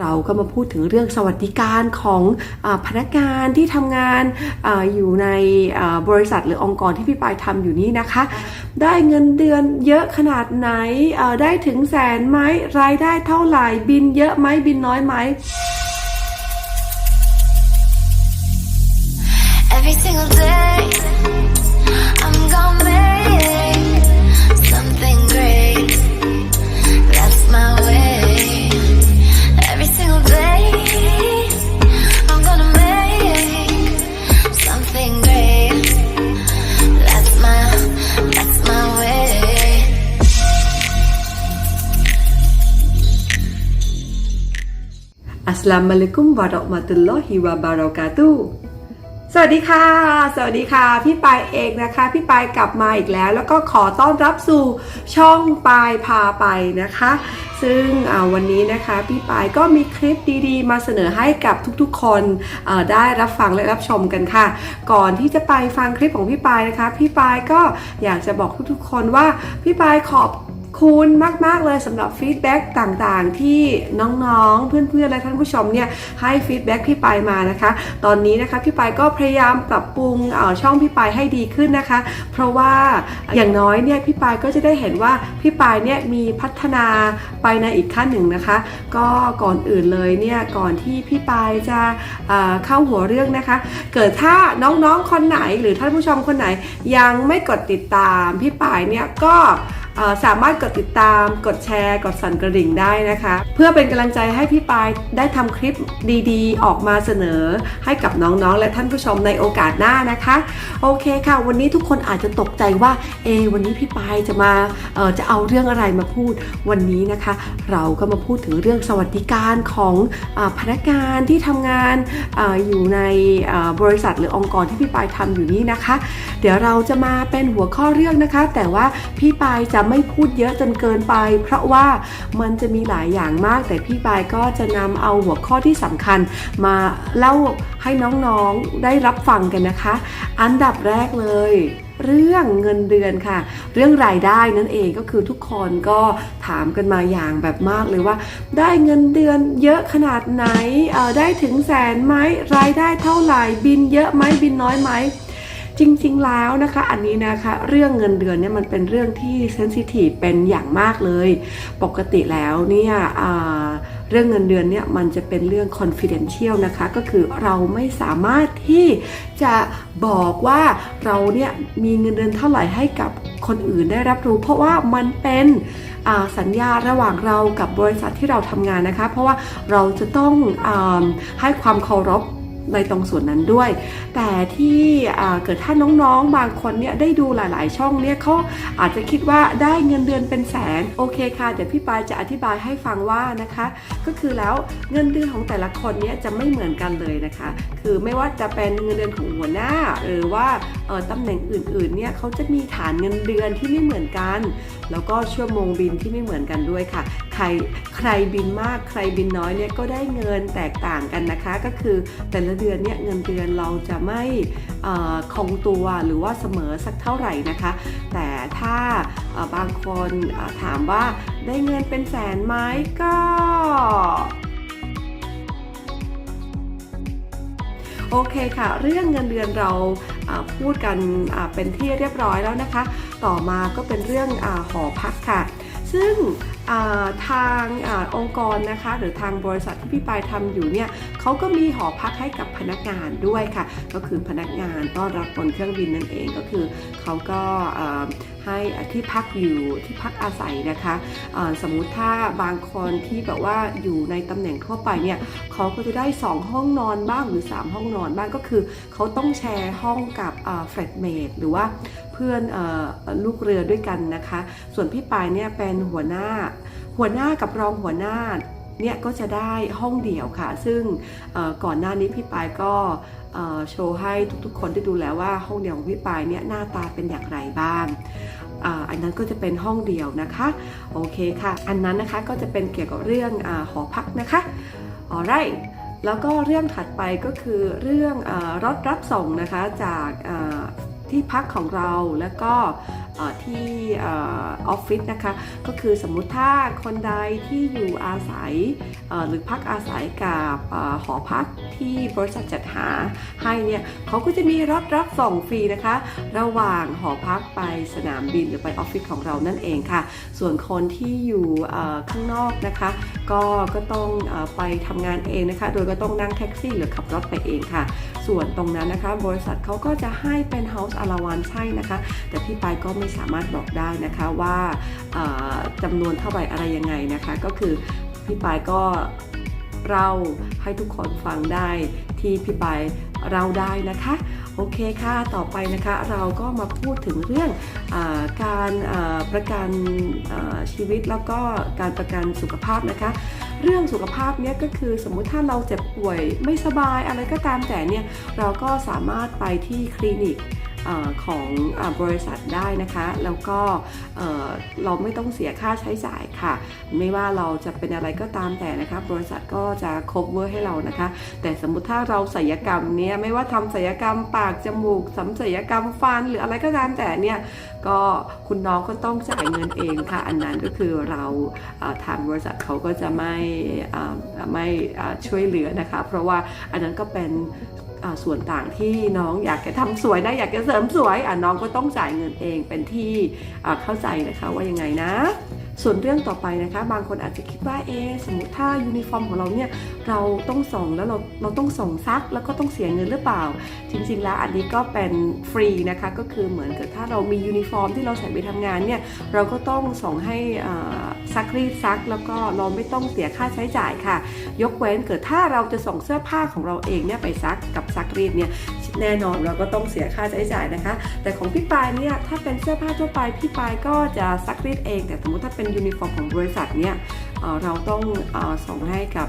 เราก็มาพูดถึงเรื่องสวัสดิการของอพนักงานที่ทำงานออยู่ในบริษัทหรือองค์กรที่พี่ปายทำอยู่นี้นะคะ ได้เงินเดือนเยอะขนาดไหน ได้ถึงแสนไหมรายได้เท่าไหร่ บินเยอะไหมบินน้อยไหม Every single day, อัสลามุอะลัยกุมวะเราะมะตุลลอฮิวะบารอกาตุสวัสดีค่ะ สวัสดีค่ะ พี่ปายเองนะคะ พี่ปายกลับมาอีกแล้ว แล้วก็ขอต้อนรับสู่ช่องปายพาไปนะคะ ซึ่งวันนี้นะคะพี่ปายก็มีคลิปดีๆ มาเสนอให้กับทุกๆคนได้รับฟังและรับชมกันค่ะ ก่อนที่จะไปฟังคลิปของพี่ปายนะคะ พี่ปายก็อยากจะบอกทุกๆคนว่าพี่ปายขอบ คุณมาก ๆ เลยสำหรับฟีดแบ็กต่างๆ ที่น้องๆ เพื่อนๆ และท่านผู้ชมเนี่ยให้ฟีดแบ็กพี่ปายมานะคะ ตอนนี้นะคะพี่ปายก็พยายามปรับปรุงอ่อช่องพี่ปายให้ดีขึ้นนะคะ เพราะว่าอย่างน้อยเนี่ยพี่ปายก็จะได้เห็นว่าพี่ปายเนี่ยมีพัฒนาไปในอีกขั้นหนึ่งนะคะ ก็ก่อนอื่นเลยเนี่ยก่อนที่พี่ปายจะเเข้าหัวเรื่องนะคะ เกิดถ้าน้องๆ คนไหนหรือท่านผู้ชมคนไหนยังไม่กดติดตามพี่ปายเนี่ยก็ สามารถกดติดตาม กดแชร์ กดสั่นกระดิ่งได้นะคะ เพื่อเป็นกำลังใจให้พี่ปายได้ทำคลิปดีๆ ออกมาเสนอ ให้กับน้องๆ และท่านผู้ชมในโอกาสหน้านะคะ โอเคค่ะ วันนี้ทุกคนอาจจะตกใจว่า เอ วันนี้พี่ปายจะมาจะเอาเรื่องอะไรมาพูด วันนี้นะคะ เราก็มาพูดถึงเรื่องสวัสดิการของอพนักงานที่ทำงานออยู่ในบริษัทหรือองค์กรที่พี่ปายทำอยู่นี้นะคะ เดี๋ยวเราจะมาเป็นหัวข้อเรื่องนะคะ แต่ว่าพี่ปายจะไม่พูดเยอะจนเกินไป เพราะว่ามันจะมีหลายอย่างมาก แต่พี่ปายก็จะนำเอาหัวข้อที่สำคัญมาเล่าให้น้องๆได้รับฟังกันนะคะ อันดับแรกเลยเรื่องเงินเดือนค่ะ เรื่องรายได้นั่นเองก็คือทุกคนก็ถามกันมาอย่างแบบมากเลยว่า ได้เงินเดือนเยอะขนาดไหนเออได้ถึงแสนไหมรายได้เท่าไหร่บินเยอะไหมบินน้อยไหม จริงๆแล้วนะคะ อันนี้นะคะเรื่องเงินเดือนเนี่ยมันเป็นเรื่องที่เซนซิทีฟเป็นอย่างมากเลย ปกติแล้วเนี่ยเรื่องเงินเดือนเนี่ยมันจะเป็นเรื่อง confidential นะคะ ก็คือเราไม่สามารถที่จะบอกว่าเราเนี่ยมีเงินเดือนเท่าไหร่ให้กับคนอื่นได้รับรู้ เพราะว่ามันเป็นสัญญาระหว่างเรากับบริษัทที่เราทำงานนะคะ เพราะว่าเราจะต้องอให้ความเคารพ ในตรงส่วนนั้นด้วย แต่ที่เกิดถ้าน้องๆ บางคนเนี่ยได้ดูหลาย ๆ ช่องเนี่ยเขาอาจจะคิดว่าได้เงินเดือนเป็นแสนโอเคค่ะเดี๋ยวพี่ปายจะอธิบายให้ฟังว่านะคะ ก็คือแล้วเงินเดือนของแต่ละคนเนี่ยจะไม่เหมือนกันเลยนะคะ คือไม่ว่าจะเป็นเงินเดือนของหัวหน้า หรือว่าตำแหน่งอื่น ๆ เนี่ยเขาจะมีฐานเงินเดือนที่ไม่เหมือนกัน แล้วก็ชั่วโมงบินที่ไม่เหมือนกันด้วยค่ะ ใครใครบินมากใครบินน้อยเนี่ยก็ได้เงินแตกต่างกันนะคะ ก็คือแต่ละเดือนเนี่ยเงินเดือนเราจะไม่คงตัวหรือว่าเสมอสักเท่าไหร่นะคะ แต่ถ้าบางคนถามว่าได้เงินเป็นแสนไหมก็โอเคค่ะ เรื่องเงินเดือนเราพูดกันเป็นที่เรียบร้อยแล้วนะคะ ต่อมาก็เป็นเรื่องอหอพักค่ะ ซึ่ง ทางอองค์กรนะคะหรือทางบริษัทที่พี่ปายทำอยู่เนี่ยเขาก็มีหอพักให้กับพนักงานด้วยค่ะ ก็คือพนักงานต้อนรับบนเครื่องบินนั่นเองก็คือเขาก็ให้ที่พักอยู่ที่พักอาศัยนะคะสมมุติถ้าบางคนที่แบบว่าอยู่ในตำแหน่งทั่วไปเนี่ยเขาก็จะได้ 2 ห้องนอนบ้างหรือ 3 ห้องนอนบ้างก็คือเขาต้องแชร์ห้องกับแฟลตเมดหรือว่าเพื่อนอลูกเรือด้วยกันนะคะ ส่วนพี่ปายเนี่ยเป็นหัวหน้า หัวหน้ากับรองหัวหน้าเนี่ยก็จะได้ห้องเดี่ยวค่ะ ซึ่งก่อนหน้านี้พี่ปายก็ โชว์ให้ทุกๆ คนได้ดูแล้วว่าห้องเดี่ยวของพี่ปายเนี่ยหน้าตาเป็นอย่างไรบ้างอันนั้นก็จะเป็นห้องเดี่ยวนะคะโอเคค่ะ อันนั้นนะคะก็จะเป็นเกี่ยวกับเรื่องอหอพักนะคะ alright แล้วก็เรื่องถัดไปก็คือเรื่องอรถรับส่งนะคะจากที่พักของเราแล้วก็ที่ออฟฟิศนะคะ ก็คือสมมุติถ้าคนใดที่อยู่อาศัยหรือพักอาศัยกับอหอพัก ที่บริษัทจัดหาให้เนี่ยเขาก็จะมีรถรับส่งฟรีนะคะ ระหว่างหอพักไปสนามบินหรือไปออฟฟิศของเรานั่นเองค่ะ ส่วนคนที่อยู่ข้างนอกนะคะ ก็ก็ต้องอไปทำงานเองนะคะ โดยก็ต้องนั่งแท็กซี่หรือขับรถไปเองค่ะ ส่วนตรงนั้นนะคะ บริษัทเขาก็จะให้เป็น House Allowance ใช่นะคะ แต่พี่ปายก็ไม่สามารถบอกได้นะคะว่าจำนวนเท่าไหร่อะไรยังไงนะคะ ก็คือพี่ปายก็ เราให้ทุกคนฟังได้ที่พี่ปายเราได้นะคะ โอเคค่ะ ต่อไปนะคะเราก็มาพูดถึงเรื่องอการประกันชีวิตแล้วก็การประกันสุขภาพนะคะ เรื่องสุขภาพเนี่ยก็คือสมมุติถ้าเราเจ็บป่วยไม่สบายอะไรก็ตามแต่เนี่ยเราก็สามารถไปที่คลินิก ของอบริษัทได้นะคะ แล้วก็เอ่อเราไม่ต้องเสียค่าใช้จ่ายค่ะ ไม่ว่าเราจะเป็นอะไรก็ตามแต่นะคะ บริษัทก็จะ cover ให้เรานะคะ แต่สมมุติถ้าเราศัลยกรรมเนี่ยไม่ว่าทำศัลยกรรมปากจมูกสัมศัลยกรรมฟันหรืออะไรก็ตามแต่เนี่ยก็คุณน้องก็ต้องจ่ายเงินเองค่ะ อันนั้นก็คือเราทางบริษัทเขาก็จะไม่ไม่ช่วยเหลือนะคะ เพราะว่าอันนั้นก็เป็น ส่วนต่างที่น้องอยากจะทำสวยนะอยากจะเสริมสวยน้องก็ต้องจ่ายเงินเองเป็นที่เข้าใจนะคะว่ายังไงนะ ส่วนเรื่องต่อไปนะคะ บางคนอาจจะคิดว่าเอสมมติถ้ายูนิฟอร์มของเราเนี่ยเราต้องส่งแล้วเราเราต้องส่งซักแล้วก็ต้องเสียเงินหรือเปล่า จริงๆแล้วอันนี้ก็เป็นฟรีนะคะก็คือเหมือนกับถ้าเรามียูนิฟอร์มที่เราใส่ไปทำงานเนี่ยเราก็ต้องส่งให้ซักรีดซัก แล้วก็เราไม่ต้องเสียค่าใช้จ่ายค่ะ ยกเว้นเกิดถ้าเราจะส่งเสื้อผ้าของเราเองเนี่ยไปซักกับซักรีดเนี่ยแน่นอนเราก็ต้องเสียค่าใช้จ่ายนะคะ แต่ของพี่ปายเนี่ยถ้าเป็นเสื้อผ้าทั่วไปพี่ปายก็จะซักรีดเอง แต่สมมติถ้าเป็นยูนิฟอร์มของบริษัทเนี่ยเราต้องส่งให้กับ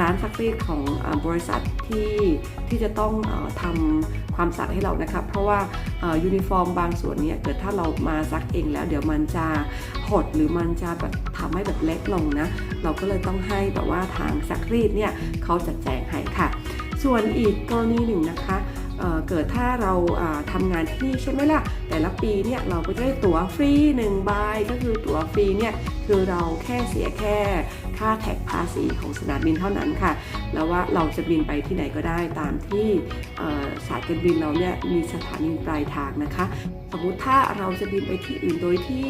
ร้านซักรีดของบริษัทที่ที่จะต้องทำความสะอาดให้เรานะคะเพราะว่ายูนิฟอร์มบางส่วนเนี่ยเกิดถ้าเรามาซักเองแล้ว เดี๋ยวมันจะหดหรือมันจะแบบทำให้แบบเล็กลงนะเราก็เลยต้องให้แบบว่าทางซักรีดเนี่ยเขาจัดแจงให้ค่ะ ส่วนอีกกรณีหนึ่งนะคะ เกิดถ้าเราอ่าทำงานที่นี่ใช่ไหมล่ะ แต่ละปีเนี่ยเราก็จะได้ตั๋วฟรี1ใบก็คือตั๋วฟรีเนี่ยคือเราแค่เสียแค่ค่าแท็กภาษีของสนามบินเท่านั้นค่ะ แล้วว่าเราจะบินไปที่ไหนก็ได้ตามที่สายการบินเราเนี่ยมีสถานีปลายทางนะคะ สมมติถ้าเราจะบินไปที่อื่นโดยที่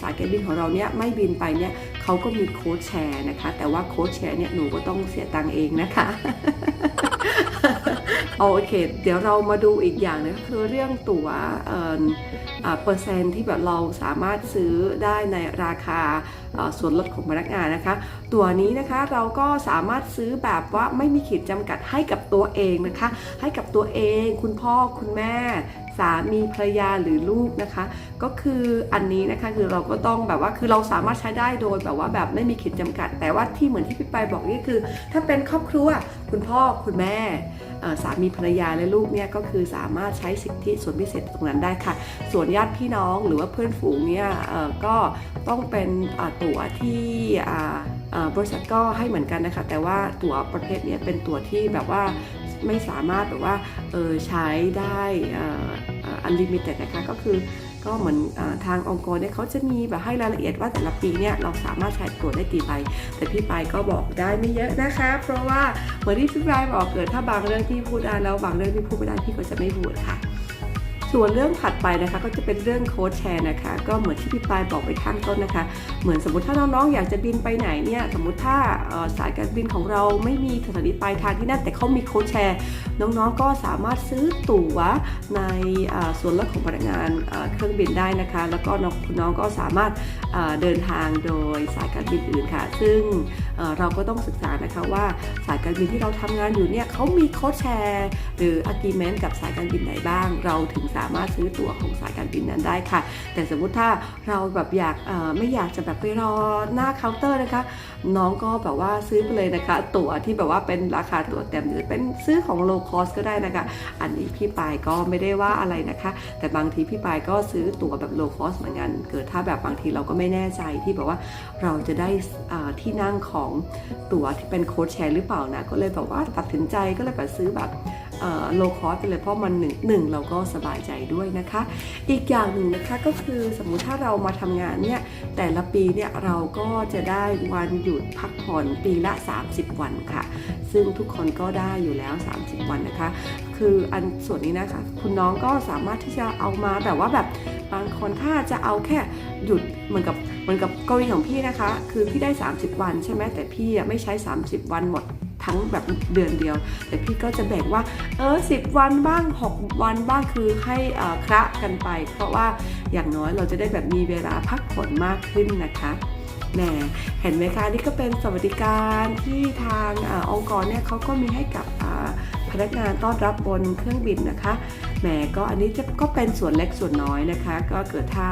สายการบินของเราเนี่ยไม่บินไปเนี่ยเขาก็มีโค้ดแชร์นะคะ แต่ว่าโค้ดแชร์เนี่ยหนูก็ต้องเสียตังค์เองนะคะ โอเค เดี๋ยวเรามาดูอีกอย่างหนึงก็คือเรื่องตั๋วเออเปอร์เซ็นต์ที่แบบเราสามารถซื้อได้ในราคาส่วนลดของพนักงานนะคะ ตัวนี้นะคะเราก็สามารถซื้อแบบว่าไม่มีขีดจำกัดให้กับตัวเองนะคะ ให้กับตัวเอง คุณพ่อคุณแม่สามีภรรยาหรือลูกนะคะ ก็คืออันนี้นะคะคือเราก็ต้องแบบว่าคือเราสามารถใช้ได้โดยแบบว่าแบบไม่มีขีดจำกัด แต่ว่าที่เหมือนที่พี่ไปบอกนี่คือ ถ้าเป็นครอบครัวคุณพ่อคุณแม่ สามีภรรยาและลูกเนี่ยก็คือสามารถใช้สิทธิส่วนพิเศษตรงนั้นได้ค่ะ ส่วนญาติพี่น้องหรือว่าเพื่อนฝูงเนี่ยก็ต้องเป็นตั๋วที่บริษัทก็ให้เหมือนกันนะคะ แต่ว่าตั๋วประเภทเนี้ยเป็นตั๋วที่แบบว่าไม่สามารถแบบว่าใช้ได้อันลิมิเต็ดนะคะก็คือ ก็เหมือนอทางองค์กรเนี่ยเขาจะมีแบบให้รายละเอียดว่าแต่ละปีเนี่ยเราสามารถใช้ตั๋วได้กี่ใบแต่พี่ปายก็บอกได้ไม่เยอะนะคะ เพราะว่าเหมือนที่พี่ปายบอกเกิดถ้าบางเรื่องที่พูดได้แล้วบางเรื่องที่พูดไม่ได้พี่ก็จะไม่พูดค่ะ ส่วนเรื่องถัดไปนะคะก็จะเป็นเรื่องโค้ดแชร์นะคะ ก็เหมือนที่พี่ปลายบอกไปข้างต้นนะคะ เหมือนสมมติถ้าน้องๆอยากจะบินไปไหนเนี่ยสมมติถ้าสายการบินของเราไม่มีสถานีปลายทางที่นั่นแต่เขามีโค้ดแชร์ น้องๆก็สามารถซื้อตั๋วในส่วนลดของพนักงานเครื่องบินได้นะคะ แล้วก็น้องน้องก็สามารถเดินทางโดยสายการบินอื่นค่ะ ซึ่งเราก็ต้องศึกษานะคะว่าสายการบินที่เราทำงานอยู่เนี่ยเขามีโค้ดแชร์ หรือ agreement กับสายการบินไหนบ้าง เราถึงสามารถซื้อตั๋วของสายการบินนั้นได้ค่ะ แต่สมมุติถ้าเราแบบอยากไม่อยากจะแบบไปรอหน้าเคาน์เตอร์นะคะ น้องก็แบบว่าซื้อไปเลยนะคะ ตั๋วที่แบบว่าเป็นราคาตั๋วเต็มหรือเป็นซื้อของ low cost ก็ได้นะคะ อันนี้พี่ปายก็ไม่ได้ว่าอะไรนะคะ แต่บางทีพี่ปายก็ซื้อตั๋วแบบ low cost เหมือนกัน เกิดถ้าแบบบางทีเราก็ไม่แน่ใจที่แบบว่าเราจะได้ที่นั่งของตั๋วที่เป็นโค้ดแชร์หรือเปล่านะ ก็เลยแบบว่าตัดสินใจก็เลยแบบซื้อแบบ โลคอสไปเลยเพราะมันหนึ่งหนึ่งเราก็สบายใจด้วยนะคะ อีกอย่างหนึ่งนะคะก็คือสมมุติถ้าเรามาทำงานเนี่ยแต่ละปีเนี่ยเราก็จะได้วันหยุดพักผ่อนปีละ 30 วันค่ะ ซึ่งทุกคนก็ได้อยู่แล้ว 30 วันนะคะ คืออันส่วนนี้นะคะ คุณน้องก็สามารถที่จะเอามาแบบว่าแบบบางคนถ้าจะเอาแค่หยุดเหมือนกับเหมือนกับกรณีของพี่นะคะ คือพี่ได้ 30 วันใช่ไหมแต่พี่ไม่ใช้ 30 วันหมด ทั้งแบบเดือนเดียว แต่พี่ก็จะแบ่งว่าเออ10วันบ้าง 6 วันบ้างคือให้คระกันไป เพราะว่าอย่างน้อยเราจะได้แบบมีเวลาพักผ่อนมากขึ้นนะคะแหมเห็นไหมคะนี่ก็เป็นสวัสดิการที่ทางอองค์กรเนี่ยเขาก็มีให้กับพนักงานต้อนรับบนเครื่องบินนะคะแหมก็อันนี้จะก็เป็นส่วนเล็กส่วนน้อยนะคะ ก็เกิดถ้า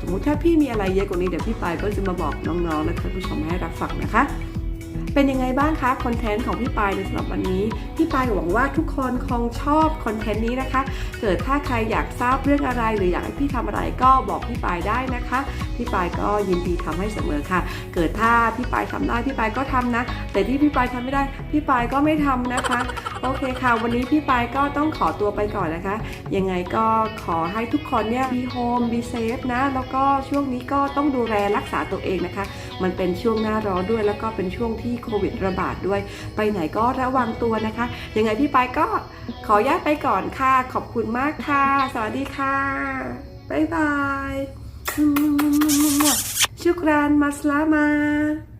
สมมติถ้าพี่มีอะไรเยอะกว่านี้เดี๋ยวพี่ไปก็จะมาบอกน้องๆและท่านผู้ชมให้รับฟังนะคะ เป็นยังไงบ้างคะคอนเทนต์ของพี่ปายในสำหรับวันนี้ พี่ปายหวังว่าทุกคนคงชอบคอนเทนต์นี้นะคะ เกิดถ้าใครอยากทราบเรื่องอะไร หรืออยากให้พี่ทำอะไรก็บอกพี่ปายได้นะคะ พี่ปายก็ยินดีทำให้เสมอค่ะ เกิดถ้าพี่ปายทำได้พี่ปายก็ทำนะ แต่ที่พี่ปายทำไม่ได้ พี่ปายก็ไม่ทำนะคะโอเคค่ะ วันนี้พี่ปายก็ต้องขอตัวไปก่อนนะคะ ยังไงก็ขอให้ทุกคนเนี่ย be home be safe นะ แล้วก็ช่วงนี้ก็ต้องดูแลรักษาตัวเองนะคะ มันเป็นช่วงหน้าร้อนด้วยแล้วก็เป็นช่วงที่โควิดระบาดด้วย ไปไหนก็ระวังตัวนะคะ ยังไงพี่ไปก็ขอญาตไปก่อนค่ะ ขอบคุณมากค่ะ สวัสดีค่ะ บ๊ายบายชุกรานมาสลามา